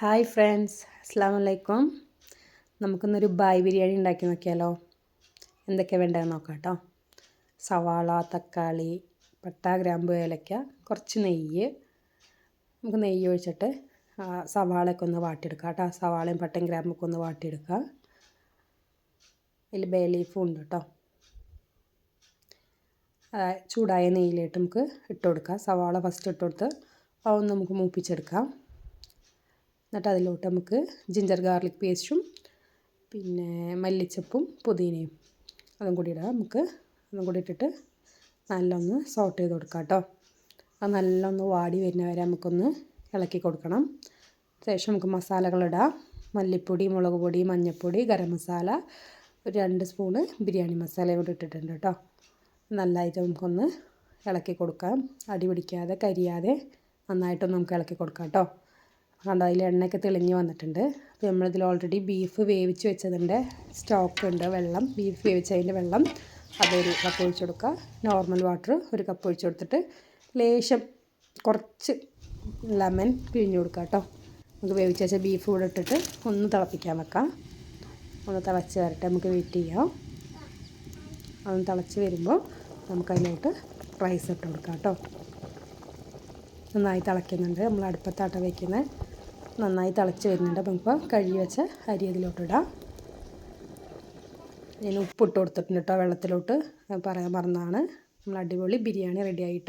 Hi friends അസ്സാം വലൈക്കും നമുക്കിന്നൊരു ബായ് ബിരിയാണി ഉണ്ടാക്കി നോക്കിയാലോ? എന്തൊക്കെ വേണ്ടതെന്ന് നോക്കാം കേട്ടോ. സവാള തക്കാളി പട്ട ഗ്രാമ്പു ഏലക്ക കുറച്ച് നെയ്യ്. നമുക്ക് നെയ്യ് ഒഴിച്ചിട്ട് സവാളയൊക്കെ ഒന്ന് വാട്ടിയെടുക്കാം കേട്ടോ. സവാളയും പട്ടയും ഗ്രാമ്പൊക്കെ ഒന്ന് വാട്ടിയെടുക്കുക അതിൽ ബേ ലീഫും ഉണ്ട് കേട്ടോ. ചൂടായ നെയ്യിലിട്ട് നമുക്ക് ഇട്ട് കൊടുക്കാം. സവാള ഫസ്റ്റ് ഇട്ട് കൊടുത്ത് അതൊന്ന് നമുക്ക് മൂപ്പിച്ചെടുക്കാം. എന്നിട്ട് അതിലോട്ട് നമുക്ക് ജിഞ്ചർ ഗാർലിക് പേസ്റ്റും പിന്നെ മല്ലിച്ചപ്പും പുതിനയും അതും കൂടി ഇടാം. നമുക്ക് അതും കൂടി ഇട്ടിട്ട് നല്ലൊന്ന് സോട്ട് ചെയ്ത് കൊടുക്കാം കേട്ടോ. അത് നല്ലൊന്ന് വാടി വരുന്ന വരെ നമുക്കൊന്ന് ഇളക്കി കൊടുക്കണം. ശേഷം നമുക്ക് മസാലകളിടാം മല്ലിപ്പൊടി മുളക് പൊടി മഞ്ഞൾപ്പൊടി ഗരം മസാല ഒരു രണ്ട് സ്പൂണ് ബിരിയാണി മസാല കൂടി ഇട്ടിട്ടുണ്ട് കേട്ടോ. നല്ലതായിട്ട് നമുക്കൊന്ന് ഇളക്കി കൊടുക്കാം. അടി പിടിക്കാതെ കരിയാതെ നന്നായിട്ടൊന്ന് നമുക്ക് ഇളക്കി കൊടുക്കാം കേട്ടോ. കണ്ടോ അതിൽ എണ്ണയൊക്കെ തെളിഞ്ഞ് വന്നിട്ടുണ്ട്. അപ്പോൾ നമ്മളിതിൽ ഓൾറെഡി ബീഫ് വേവിച്ച് വെച്ചതിന്റെ സ്റ്റോക്ക് ഉണ്ട് വെള്ളം. ബീഫ് വേവിച്ചതിന്റെ വെള്ളം അതൊരു കപ്പ് ഒഴിച്ചു കൊടുക്കുക. നോർമൽ വാട്ടർ ഒരു കപ്പ് ഒഴിച്ചു കൊടുത്തിട്ട് ലേശം കുറച്ച് ലെമൺ പിഴിഞ്ഞ് കൊടുക്കുക കേട്ടോ. നമുക്ക് വേവിച്ച് വെച്ച ബീഫ് കൂടെ ഇട്ടിട്ട് ഒന്ന് തിളപ്പിക്കാൻ വെക്കാം. ഒന്ന് തിളച്ച് വരട്ടെ നമുക്ക് വെയിറ്റ് ചെയ്യാം. അതൊന്ന് തിളച്ച് വരുമ്പോൾ നമുക്കതിലോട്ട് റൈസ് ഇട്ട് കൊടുക്കാം കേട്ടോ. നന്നായി തിളയ്ക്കുന്നുണ്ട്. നമ്മൾ അടുപ്പത്താട്ട വയ്ക്കുന്നത് നന്നായി തിളച്ച് വരുന്നുണ്ട്. അപ്പം ഇപ്പോൾ കഴുകി വെച്ച അരി അതിലോട്ടിടാം ഞാൻ ഉപ്പിട്ട് കൊടുത്തിട്ടുണ്ട് കേട്ടോ വെള്ളത്തിലോട്ട്. പറയാൻ മറന്നാണ്. നമ്മൾ അടിപൊളി ബിരിയാണി റെഡി ആയിട്ടോ?